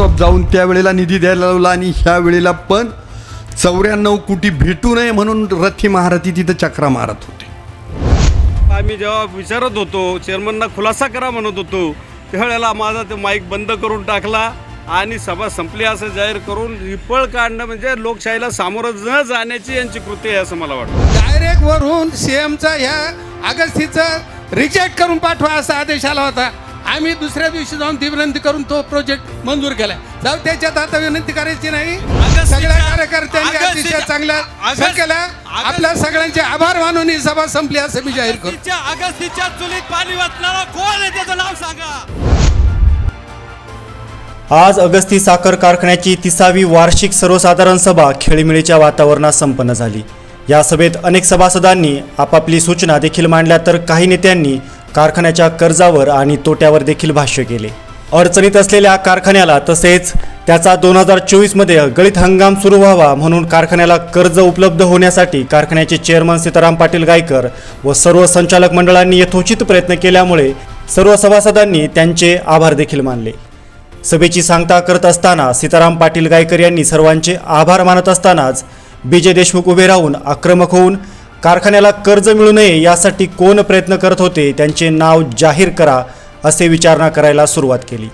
Of जाऊन त्यावेळेला निधी द्यायला लावला आणि ह्या वेळेला पण चौऱ्याण्णव कोटी भेटू नये म्हणून रथी महारथी तिथं चक्रा मारत होते. आम्ही जेव्हा विचारत होतो चेअरमनना खुलासा करा म्हणत होतो त्यावेळेला माझा ते माईक बंद करून टाकला आणि सभा संपली असं जाहीर करून रिपळ काढणं म्हणजे लोकशाहीला सामोरं न जाण्याची यांची कृती आहे असं मला वाटतं. डायरेक्ट वरून सीएमचा ह्या अगस्तीचं रिजेक्ट करून पाठवा असा आदेश आला होता. आम्ही दुसऱ्या दिवशी जाऊन ती विनंती करून तो प्रोजेक्ट मंजूर केलाय. जाऊ त्याच्यात आता विनंती करायची नाही. सगळ्या कार्यकर्त्यांनी अतिशय चांगल्या संख्येला आपल्या सगळ्यांचे आभार मानून ही सभा संपली असं मी जाहीर करतो. अगस्तीच्या चुलीत पाणी वाचणारा कोण आहे त्याचं नाव सांगा. आज अगस्ती साखर कारखान्याची तिसावी वार्षिक सर्वसाधारण सभा खेळीमेळीच्या वातावरणात संपन्न झाली. या सभेत अनेक सभासदांनी आपापली सूचना देखील मांडल्या तर काही नेत्यांनी कारखान्याच्या कर्जावर आणि तोट्यावर देखील भाष्य केले. अडचणीत असलेल्या कारखान्याला तसेच त्याचा दोन हजार चोवीसमध्ये गळीत हंगाम सुरू व्हावा म्हणून कारखान्याला कर्ज उपलब्ध होण्यासाठी कारखान्याचे चेअरमन सीताराम पाटील गायकर व सर्व संचालक मंडळांनी यथोचित प्रयत्न केल्यामुळे सर्व सभासदांनी त्यांचे आभार देखील मानले. सभेची सांगता करत असताना सीताराम पाटील गायकर यांनी सर्वांचे आभार मानत असतानाच बी जे देशमुख उभे राहून आक्रमक होऊन कारखान्याला कर्ज मिळू नये यासाठी कोण प्रयत्न करत होते त्यांचे नाव जाहीर करा असे विचारणा करायला सुरुवात केली.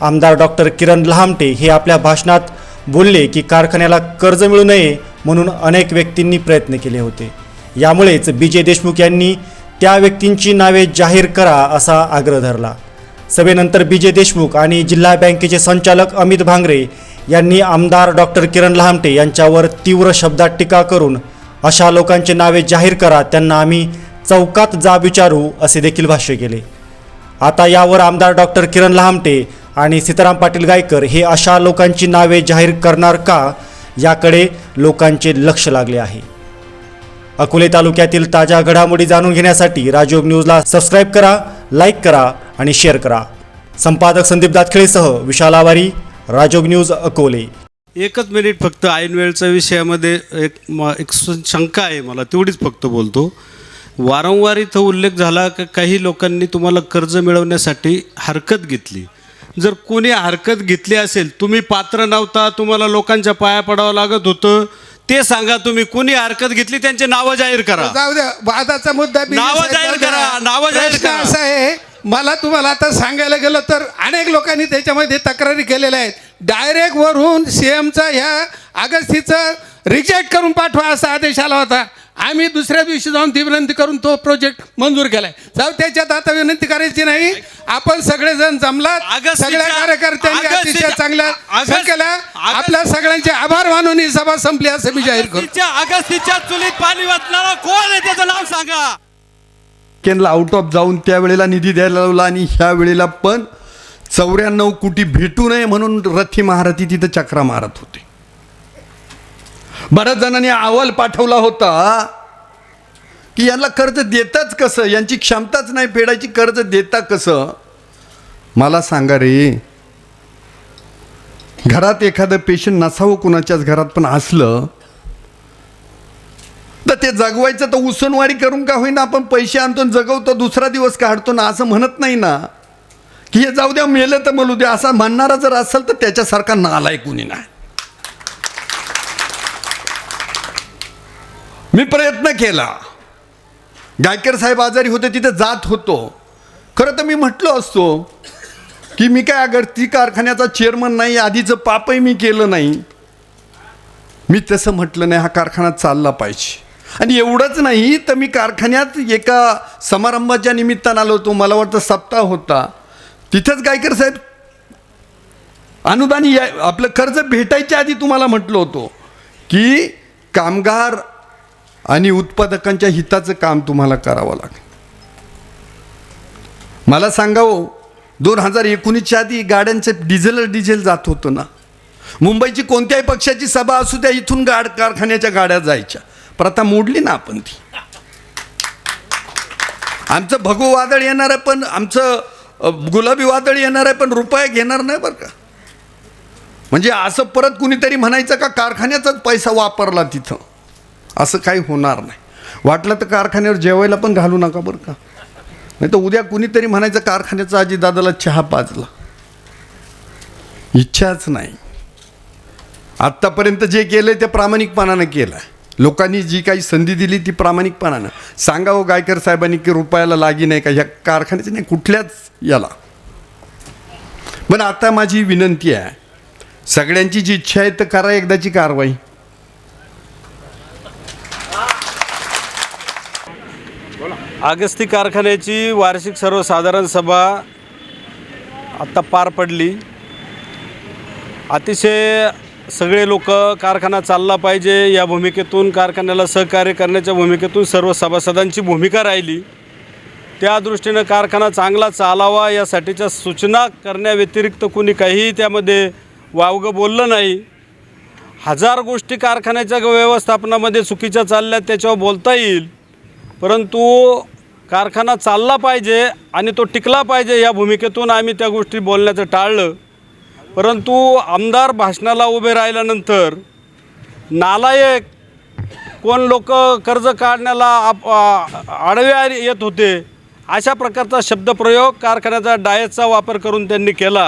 आमदार डॉक्टर किरण लहामटे हे आपल्या भाषणात बोलले की कारखान्याला कर्ज मिळू नये म्हणून अनेक व्यक्तींनी प्रयत्न केले होते. यामुळेच बी. जे. देशमुख यांनी त्या व्यक्तींची नावे जाहीर करा असा आग्रह धरला. सभेनंतर बी. जे. देशमुख आणि जिल्हा बँकेचे संचालक अमित भांगरे यांनी आमदार डॉक्टर किरण लहामटे यांच्यावर तीव्र शब्दात टीका करून अशा लोकांची नावे जाहीर करा त्यांना आम्ही चौकात जा विचारू असे देखील भाष्य केले. आता यावर आमदार डॉक्टर किरण लहामटे आणि सीताराम पाटील गायकर हे अशा लोकांची नावे जाहीर करणार का याकडे लोकांचे लक्ष लागले आहे. अकोले तालुक्यातील ताज्या घडामोडी जाणून घेण्यासाठी राजयोग न्यूजला सबस्क्राईब करा लाईक करा आणि शेअर करा. संपादक संदीप दातखेळेसह विशाल आवारी राजयोग न्यूज अकोले. एकच मिनिट फक्त ऐनवेळच्या विषयामध्ये एक म एक शंका आहे मला तेवढीच फक्त बोलतो वारंवार इथं उल्लेख झाला की काही लोकांनी तुम्हाला कर्ज मिळवण्यासाठी हरकत घेतली जर कोणी हरकत घेतली असेल तुम्ही पात्र नव्हता तुम्हाला लोकांच्या पाया पडावं लागत होतं ते सांगा तुम्ही कोणी हरकत घेतली त्यांचे नावं जाहीर करा जाऊ द्या वादाचा मुद्दा BJP नावं जाहीर. करा, नावं जाहीर प्रश्न करा. असा आहे मला तुम्हाला आता सांगायला गेलं तर अनेक लोकांनी त्याच्यामध्ये तक्रारी केलेल्या आहेत डायरेक्ट वरून सीएमचा ह्या अगस्तीचं रिजेक्ट करून पाठवा असा आदेश आला होता. आम्ही दुसऱ्या दिवशी जाऊन ती विनंती करून तो प्रोजेक्ट मंजूर केलाय. जाऊ त्याच्यात आता विनंती करायची नाही. आपण सगळेजण जमलात. अगस्तीच्या- सगळ्या कार्यकर्त्यांनी अतिशय चांगल्या अगस्त- आपल्या सगळ्यांचे आभार मानून ही सभा संपली असं मी जाहीर करतो. अगस्तीच्या अगस्तीच्या चुलीत पाणी वाचणारा कोण आहे? त्याचं नाव सांगा. केनला आउट ऑफ जाऊन त्यावेळेला निधी द्यायला लावला आणि ह्या वेळेला पण चौऱ्याण्णव कोटी भेटू नये म्हणून रथी महारथी तिथं चक्रा मारत होते. बऱ्याच जणांनी अहवाल पाठवला होता की यांना कर्ज देताच कसं? यांची क्षमताच नाही फेडायची कर्ज देता कसं? मला सांगा रे घरात एखादं पेशंट नसावं कुणाच्याच घरात पण असलं तर ते जगवायचं तर उसनवारी करून का होईना? आपण पैसे आणतो आणि जगवतो दुसरा दिवस काढतो ना असं म्हणत नाही ना. की हे जाऊ द्या मेलं तर म्हणू द्या. असा म्हणणारा जर असेल तर त्याच्यासारखा नालाय कुणी नाही. मी प्रयत्न केला. गायकर साहेब आजारी होते तिथे जात होतो. खरं तर मी म्हटलो असतो की मी काय अगरती कारखान्याचा चेअरमन नाही आधीचं पापही मी केलं नाही. मी तसं म्हटलं नाही हा कारखाना चालला पाहिजे. आणि एवढंच नाही तर मी कारखान्यात एका समारंभाच्या निमित्तानं आलो होतो. मला वाटतं सप्ताह होता. तिथंच गायकर साहेब? अनुदान या आपलं कर्ज भेटायच्या आधी तुम्हाला म्हटलं होतो की कामगार आणि उत्पादकांच्या हिताचं काम तुम्हाला करावं लागेल. मला सांगावं हो, दोन हजार एकोणीसच्या आधी गाड्यांचं डिझेल डिझेल जात होतं ना? मुंबईची कोणत्याही पक्षाची सभा असू द्या इथून गाड कारखान्याच्या गाड्या जायच्या. प्रथा मोडली ना आपण ती. आमचं भगू वादळ येणार आहे पण आमचं गुलाबी वादळ येणार आहे पण रुपये घेणार नाही बरं का? म्हणजे असं परत कुणीतरी म्हणायचं का कारखान्याचाच पैसा वापरला तिथं? असं काही होणार नाही. वाटलं तर कारखान्यावर जेवायला पण घालू नका बरं का? नाही तर उद्या कुणीतरी म्हणायचं कारखान्याचा आजी दादाला चहा पाजला. इच्छाच नाही. आत्तापर्यंत जे केलं ते प्रामाणिकपणानं केलं आहे लोकांनी जी काही संधी दिली ती प्रामाणिकपणानं. सांगावं हो गायकर साहेबांनी की रुपयाला लागी नाही का? ह्या कारखान्याची नाही कुठल्याच याला. पण आता माझी विनंती आहे सगळ्यांची जी इच्छा आहे तर करा एकदाची कारवाई. आगस्ती कारखान्याची वार्षिक सर्वसाधारण सभा आत्ता पार पडली. अतिशय सगळे लोक कारखाना चालला पाहिजे. या भूमिकेतून कारखान्याला सहकार्य करण्याच्या भूमिकेतून सर्व सभासदांची भूमिका राहिली. त्या दृष्टीनं कारखाना चांगला चालावा यासाठीच्या सूचना करण्याव्यतिरिक्त कुणी काहीही त्यामध्ये वावगं बोललं नाही. हजार गोष्टी कारखान्याच्या व्यवस्थापनामध्ये चुकीच्या चालल्या त्याच्यावर बोलता येईल. परंतु कारखाना चालला पाहिजे आणि तो टिकला पाहिजे या भूमिकेतून आम्ही त्या गोष्टी बोलण्याचं टाळलं. परंतु आमदार भाषणाला उभे राहिल्यानंतर नालायक कोण लोक कर्ज काढण्याला आप आडव्या येत होते अशा प्रकारचा शब्दप्रयोग कारखान्याचा डायसचा वापर करून त्यांनी केला.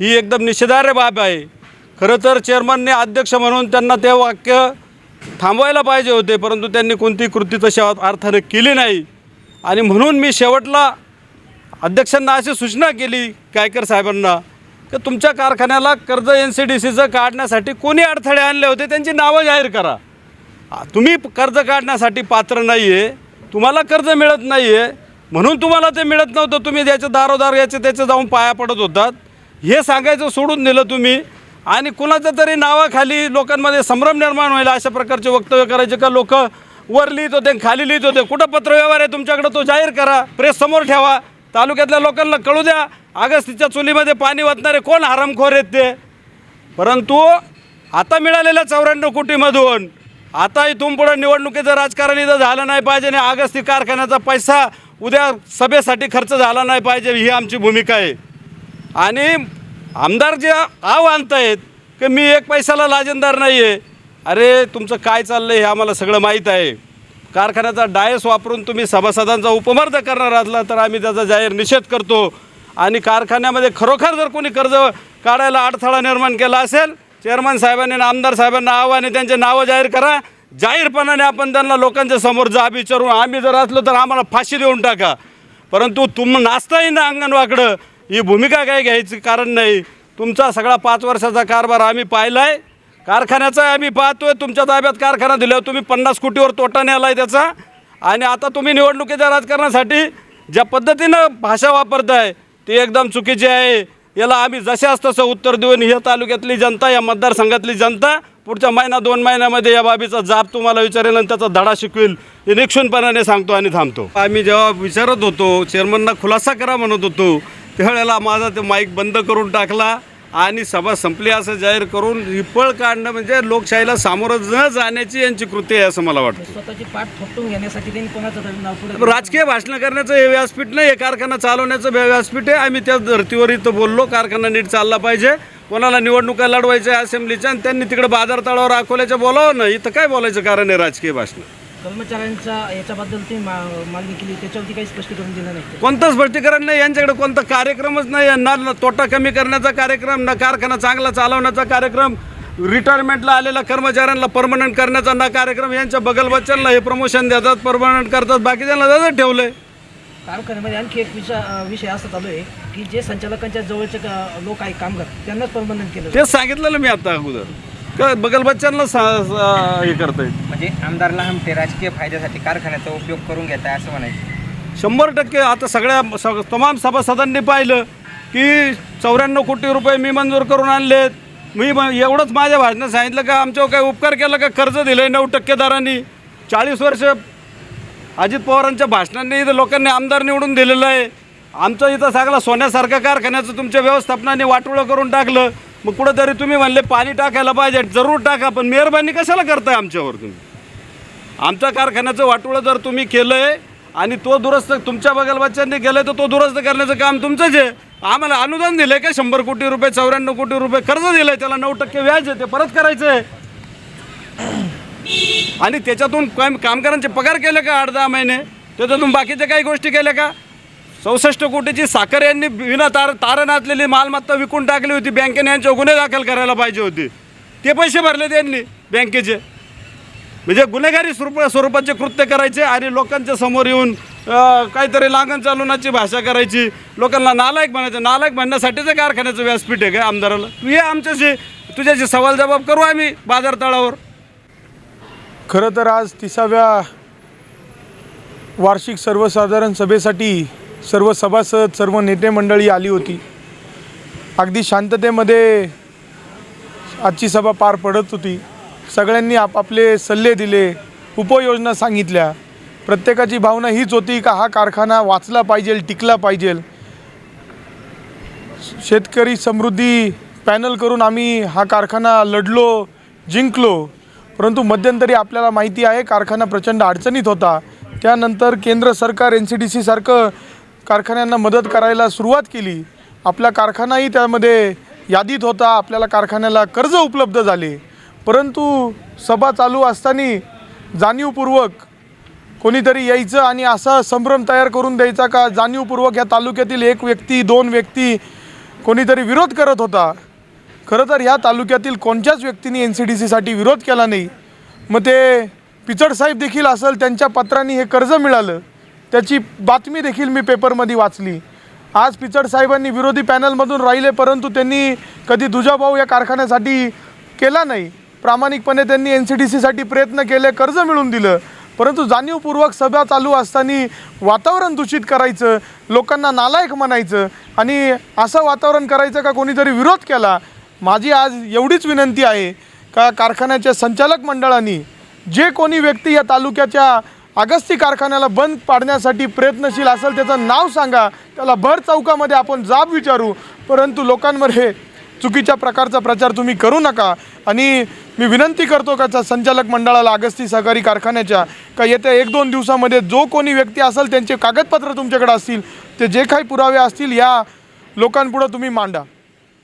ही एकदम निषेधार्ह बाब आहे. खरं तर चेअरमनने अध्यक्ष म्हणून त्यांना ते वाक्य थांबवायला पाहिजे होते परंतु त्यांनी कोणतीही कृती तशा अर्थाने केली नाही. आणि म्हणून मी शेवटला अध्यक्षांना अशी सूचना केली गायकर साहेबांना की तुमच्या कारखान्याला कर्ज एन सी डी सीचं काढण्यासाठी कोणी अडथळे आणले होते? त्यांची नावं जाहीर करा. तुम्ही कर्ज काढण्यासाठी पात्र नाही आहे तुम्हाला कर्ज मिळत नाही आहे म्हणून तुम्हाला ते मिळत नव्हतं. तुम्ही ज्याचे दारोदार याचे त्याचे जाऊन पाया पडत होतात. हे सांगायचं सोडून दिलं तुम्ही. आणि कुणाच्या तरी नावाखाली लोकांमध्ये संभ्रम निर्माण व्हायला अशा प्रकारचे वक्तव्य करायचे का? लोक वर लिहित होते आणि खाली लिहित होते. कुठं पत्रव्यवहार आहे तुमच्याकडं? तो जाहीर करा. प्रेस समोर ठेवा. तालुक्यातल्या लोकांना कळू द्या आगस्तीच्या चुलीमध्ये पाणी वाचणारे कोण आरामखोर आहेत ते? परंतु आता मिळालेल्या चौऱ्याण्णव कोटीमधून आता इथून पुढं निवडणुकीचं राजकारण इथं झालं नाही पाहिजे आणि आगस्ती कारखान्याचा पैसा उद्या सभेसाठी खर्च झाला नाही पाहिजे ही आमची भूमिका आहे. आणि आमदार जे आव आहेत की मी एक पैशाला लाजेंदार नाही आहे अरे तुमचं काय चाललं आहे हे आम्हाला सगळं माहीत आहे. कारखान्याचा डायस वापरून तुम्ही सभासदांचा उपमर्द करणार असला तर आम्ही त्याचा जाहीर निषेध करतो. आणि कारखान्यामध्ये खरोखर जर कोणी कर्ज काढायला अडथळा निर्माण केला असेल चेअरमन साहेबांनी आणि आमदार साहेबांना आव्हाने त्यांचे नावं जाहीर करा. जाहीरपणाने आपण त्यांना लोकांच्या समोर जाब विचारू. आम्ही जर असलो तर आम्हाला फाशी देऊन टाका. परंतु तुम नाचताही ना अंगणवाकडं? ही भूमिका काय घ्यायची कारण नाही. तुमचा सगळा पाच वर्षाचा कारभार आम्ही पाहिला आहे कारखान्याचा आम्ही पाहतोय. तुमच्या ताब्यात कारखाना दिल्यावर तुम्ही पन्नास कोटीवर तोटा नेला आहे त्याचा. आणि आता तुम्ही निवडणुकीच्या राजकारणासाठी ज्या पद्धतीनं भाषा वापरताय ती एकदम चुकीची आहे. याला आम्ही जशाच तसं उत्तर देऊन ह्या तालुक्यातली जनता या मतदारसंघातली जनता पुढच्या महिना दोन महिन्यामध्ये या बाबीचा जाब तुम्हाला विचारेल आणि त्याचा धडा शिकवेल. हे निक्षूनपणाने सांगतो आणि थांबतो. आम्ही जेव्हा विचारत होतो चेअरमनना खुलासा करा म्हणत होतो त्यावेळेला माझा ते माईक बंद करून टाकला. आणि सभा संपली असं जाहीर करून रिपळ काढणं म्हणजे लोकशाहीला सामोरं न जाण्याची यांची कृती आहे असं मला वाटतं. स्वतःची पाठ थोपटून घेण्यासाठी त्यांनी कोणाचं तरी नाव पुढे राजकीय भाषणं करण्याचं हे व्यासपीठ नाही हे कारखाना चालवण्याचं व्या- व्यासपीठ आहे. आम्ही त्या धर्तीवर इथं बोललो कारखाना नीट चालला पाहिजे. कोणाला निवडणुका लढवायच्या असेंब्लीच्या आणि त्यांनी तिकडे बाजार तळावर अकोल्याच्या बोलावं ना? इथं काय बोलायचं कारण आहे राजकीय भाषणं? कर्मचाऱ्यांच्या याच्याबद्दल तुम्ही मा- मागणी केली. त्याच्यावरती काही स्पष्टीकरण दिलं नाही कोणतं स्पष्टीकरण नाही यांच्याकडे कोणता कार्यक्रमच नाही. ना ना तोटा कमी करण्याचा कार्यक्रम ना कारखाना चांगला चालवण्याचा कार्यक्रम रिटायरमेंटला आलेल्या कर्मचाऱ्यांना परमनंट करण्याचा ना कार्यक्रम यांच्या बगल बच्चनला हे प्रमोशन देतात परमनंट करतात बाकीच्यांना त्याचं ठेवलं आहे कारखान्यामध्ये आणखी एक विषय विषय असा चालू आहे की जे संचालकांच्या जवळचे लोक आहेत कामगार त्यांनाच परमनंट केलं तेच सांगितलेलं मी आता अगोदर. का बगल बच्चनला सा सा- हे करता येईल म्हणजे आमदार लहामटे राजकीय फायद्यासाठी कारखान्याचा उपयोग करून घेत आहे असं म्हणायचं. शंभर टक्के. आता सगळ्या स- तमाम सभासदांनी पाहिलं की चौऱ्याण्णव कोटी रुपये मी मंजूर करून आणलेत. मी म- एवढंच माझ्या भाषणात सांगितलं का आमच्यावर काय उपकार केला का? कर्ज दिलं आहे नऊ टक्के दरांनी चाळीस वर्ष अजित पवारांच्या भाषणांनी इथं लोकांनी आमदार निवडून दिलेलं आहे. आमचं इथं सगळं सोन्यासारखं कारखान्याचं तुमच्या व्यवस्थापनाने वाटोळं करून टाकलं. मग कुठंतरी तुम्ही म्हणले पाणी टाकायला पाहिजे. जरूर टाका पण मेहरबानी कशाला करताय आमच्यावर तुम्ही? आमच्या कारखान्याचं वाटोळं जर तुम्ही केलं आहे आणि तो दुरुस्त तुमच्या बगलबच्च्यांनी केलं तर तो दुरुस्त करण्याचं काम तुमचंच आहे. आम्हाला अनुदान दिलं आहे का? शंभर कोटी रुपये चौऱ्याण्णव कोटी रुपये कर्ज दिलं आहे त्याला नऊ टक्के व्याज आहे ते परत करायचं आहे आणि त्याच्यातून काम कामगारांचे पगार केले का आठ दहा महिने? त्याच्यातून बाकीच्या काही गोष्टी केल्या का? चौसष्ट कोटीची साखर यांनी विना तार तारण असलेली मालमत्ता विकून टाकली होती. बँकेने यांच्यावर गुन्हे दाखल करायला पाहिजे होते. ते पैसे भरले त्यांनी बँकेचे. म्हणजे गुन्हेगारी स्वरूप स्वरूपाचे कृत्य करायचे आणि लोकांच्या समोर येऊन काहीतरी लागण चालवण्याची भाषा करायची. लोकांना नालायक म्हणायचं नालायक म्हणण्यासाठीचं कारखान्याचं व्यासपीठ आहे काय आमदाराला? तू ये आमच्याशी तुझ्याशी सवाल जबाब करू आम्ही बाजारतळावर. खरं तर आज तिसाव्या वार्षिक सर्वसाधारण सभेसाठी सर्व सभासद सर्व नेते मंडळी आली होती. अगदी शांततेमध्ये आजची सभा पार पडत होती. सगळ्यांनी आपापले सल्ले दिले उपाययोजना सांगितल्या. प्रत्येकाची भावना हीच होती का हा कारखाना वाचला पाहिजे टिकला पाहिजे. शेतकरी समृद्धी पॅनल करून आम्ही हा कारखाना लढलो जिंकलो. परंतु मध्यंतरी आपल्याला माहिती आहे कारखाना प्रचंड अडचणीत होता. त्यानंतर केंद्र सरकार एन सी डी सीसारखं कारखान्यांना मदत करायला सुरुवात केली. आपला कारखानाही त्यामध्ये यादीत होता. आपल्याला कारखान्याला कर्ज उपलब्ध झाले. परंतु सभा चालू असताना जाणीवपूर्वक कोणीतरी यायचं आणि असा संभ्रम तयार करून द्यायचा का? जाणीवपूर्वक या तालुक्यातील एक व्यक्ती दोन व्यक्ती कोणीतरी विरोध करत होता. खरं तर ह्या तालुक्यातील कोणत्याच व्यक्तीने एन सी डी सीसाठी विरोध केला नाही. मग ते पिचडसाहेब देखील असेल त्यांच्या पत्रांनी हे कर्ज मिळालं. त्याची बातमी देखील मी पेपरमध्ये वाचली. आज पिचड साहेबांनी विरोधी पॅनलमधून राहिले परंतु त्यांनी कधी दुजाभाऊ या कारखान्यासाठी केला नाही. प्रामाणिकपणे त्यांनी एन सी डी सीसाठी प्रयत्न केले कर्ज मिळून दिलं. परंतु जाणीवपूर्वक सभा चालू असताना वातावरण दूषित करायचं लोकांना नालायक म्हणायचं आणि असं वातावरण करायचं का कोणीतरी विरोध केला? माझी आज एवढीच विनंती आहे का कारखान्याच्या संचालक मंडळांनी जे कोणी व्यक्ती या तालुक्याच्या अगस्ती कारखान्याला बंद पाडण्यासाठी प्रयत्नशील असेल त्याचं नाव सांगा. त्याला भर चौकामध्ये आपण जाब विचारू. परंतु लोकांमध्ये चुकीच्या प्रकारचा प्रचार तुम्ही करू नका. आणि मी विनंती करतो का संचालक मंडळाला अगस्ती सहकारी कारखान्याच्या का येत्या एक दोन दिवसामध्ये जो कोणी व्यक्ती असेल त्यांचे कागदपत्र तुमच्याकडे असतील ते जे काही पुरावे असतील या लोकांपुढं तुम्ही मांडा.